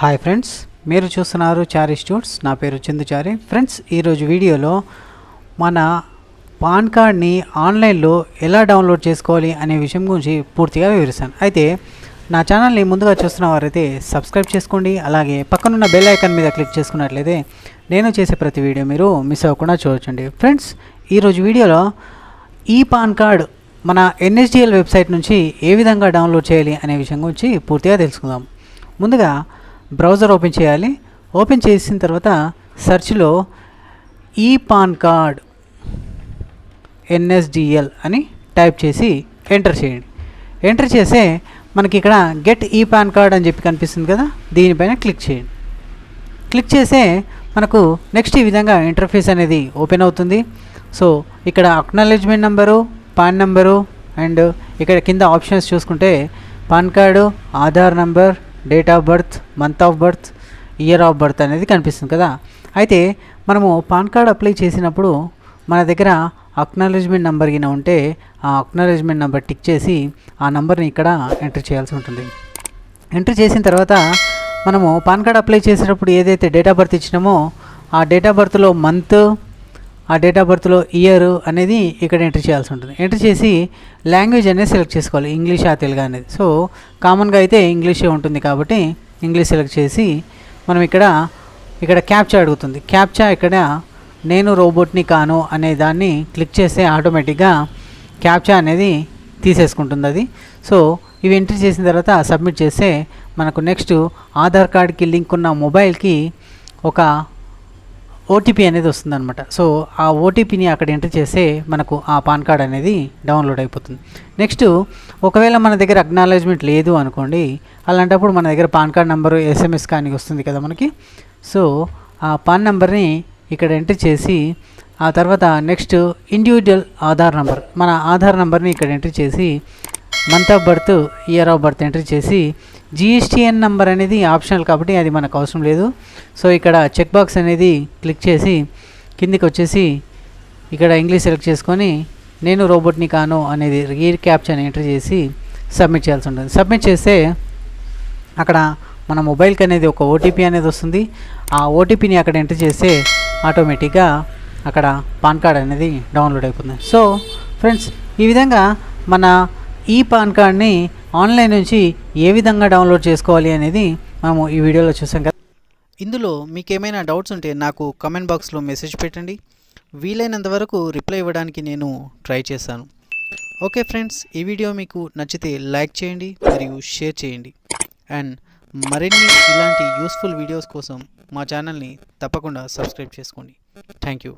Hi friends మీరు చూస్తున్నారు చారీ స్టూడ్స్ నా పేరు చందుచారి ఫ్రెండ్స్ ఈరోజు వీడియోలో మన పాన్ కార్డ్ని ఆన్లైన్లో ఎలా డౌన్లోడ్ చేసుకోవాలి అనే విషయం గురించి పూర్తిగా వివరిస్తాను. అయితే నా ఛానల్ని ముందుగా చూస్తున్న వారైతే సబ్స్క్రైబ్ చేసుకోండి. అలాగే పక్కనున్న బెల్ ఐకాన్ మీద క్లిక్ చేసుకున్నట్లయితే నేను చేసే ప్రతి వీడియో మీరు మిస్ అవ్వకుండా చూడొచ్చండి. ఫ్రెండ్స్ ఈరోజు వీడియోలో ఈ పాన్ కార్డ్ మన ఎన్ఎస్డిఎల్ వెబ్సైట్ నుంచి ఏ విధంగా డౌన్లోడ్ చేయాలి అనే విషయం గురించి పూర్తిగా తెలుసుకుందాం. ముందుగా బ్రౌజర్ ఓపెన్ చేయాలి. ఓపెన్ చేసిన తర్వాత సెర్చ్లో ఈ పాన్ కార్డ్ ఎన్ఎస్డిఎల్ అని టైప్ చేసి ఎంటర్ చేయండి. ఎంటర్ చేస్తే మనకి ఇక్కడ గెట్ ఈ పాన్ కార్డ్ అని చెప్పి కనిపిస్తుంది కదా దీనిపైన క్లిక్ చేయండి. క్లిక్ చేస్తే మనకు నెక్స్ట్ ఈ విధంగా ఇంటర్ఫేస్ అనేది ఓపెన్ అవుతుంది. సో ఇక్కడ acknowledgement number PAN number and ఇక్కడ కింద ఆప్షన్స్ చూసుకుంటే PAN card Aadhaar number date of birth month of birth year of birth అనేది కనిపిస్తుంది కదా. అయితే మనము పాన్ కార్డ్ అప్లై చేసినప్పుడు మన దగ్గర అక్నాలజ్మెంట్ నెంబర్ గిన ఉంటే ఆ అక్నాలజ్మెంట్ నెంబర్ టిక్ చేసి ఆ నెంబర్ని ఇక్కడ ఎంటర్ చేయాల్సి ఉంటుంది. ఎంటర్ చేసిన తర్వాత మనము పాన్ కార్డ్ అప్లై చేసేటప్పుడు ఏదైతే డేట్ ఆఫ్ బర్త్ ఇచ్చినామో ఆ డేట్ ఆఫ్ బర్త్లో మంత్ ఆ డేట్ ఆఫ్ బర్త్లో ఇయర్ అనేది ఇక్కడ ఎంటర్ చేయాల్సి ఉంటుంది. ఎంటర్ చేసి లాంగ్వేజ్ అనేది సెలెక్ట్ చేసుకోవాలి. ఇంగ్లీష్ ఆ తెలుగు అనేది. సో కామన్గా అయితే ఇంగ్లీషే ఉంటుంది కాబట్టి ఇంగ్లీష్ సెలెక్ట్ చేసి మనం ఇక్కడ ఇక్కడ క్యాప్చా అడుగుతుంది. క్యాప్చా ఇక్కడ నేను రోబోట్ని కాను అనే దాన్ని క్లిక్ చేస్తే ఆటోమేటిక్గా క్యాప్చా అనేది తీసేసుకుంటుంది అది. సో ఇవి ఎంట్రీ చేసిన తర్వాత సబ్మిట్ చేస్తే మనకు నెక్స్ట్ ఆధార్ కార్డ్కి లింక్ ఉన్న మొబైల్కి ఒక ఓటీపీ అనేది వస్తుందన్నమాట. సో ఆ ఓటీపీని అక్కడ ఎంటర్ చేస్తే మనకు ఆ పాన్ కార్డ్ అనేది డౌన్లోడ్ అయిపోతుంది. నెక్స్ట్ ఒకవేళ మన దగ్గర అక్నాలజ్మెంట్ లేదు అనుకోండి అలాంటప్పుడు మన దగ్గర పాన్ కార్డ్ నెంబరు ఎస్ఎంఎస్ కానీ వస్తుంది కదా మనకి. సో ఆ పాన్ నెంబర్ని ఇక్కడ ఎంటర్ చేసి ఆ తర్వాత నెక్స్ట్ ఇండివిజువల్ ఆధార్ నెంబర్ మన ఆధార్ నెంబర్ని ఇక్కడ ఎంటర్ చేసి month of birth year of birth enter చేసి జిఎస్టిఎన్ నెంబర్ అనేది ఆప్షనల్ కాబట్టి అది మనకు అవసరం లేదు. సో ఇక్కడ చెక్ బాక్స్ అనేది క్లిక్ చేసి కిందికి వచ్చేసి ఇక్కడ ఇంగ్లీష్ సెలెక్ట్ చేసుకొని నేను రోబోట్ని కాను అనేది రియర్ క్యాప్చర్ ఎంటర్ చేసి సబ్మిట్ చేయాల్సి ఉంటుంది. సబ్మిట్ చేస్తే అక్కడ మన మొబైల్కి అనేది ఒక ఓటీపీ అనేది వస్తుంది. ఆ ఓటీపీని అక్కడ ఎంటర్ చేస్తే ఆటోమేటిక్గా అక్కడ పాన్ కార్డ్ అనేది డౌన్లోడ్ అయిపోతుంది. సో ఫ్రెండ్స్ ఈ విధంగా మన ఈ పాన్ కార్డ్ని ఆన్లైన్ నుంచి ఏ విధంగా డౌన్లోడ్ చేసుకోవాలి అనేది మనము ఈ వీడియోలో చూసాం కదా. ఇందులో మీకు ఏమైనా డౌట్స్ ఉంటే నాకు కమెంట్ బాక్స్లో మెసేజ్ పెట్టండి. వీలైనంత వరకు రిప్లై ఇవ్వడానికి నేను ట్రై చేశాను ఓకే ఫ్రెండ్స్ ఈ వీడియో మీకు నచ్చితే లైక్ చేయండి మరియు షేర్ చేయండి. అండ్ మరిన్ని ఇలాంటి యూస్ఫుల్ వీడియోస్ కోసం మా ఛానల్ని తప్పకుండా సబ్స్క్రైబ్ చేసుకోండి. Thank you.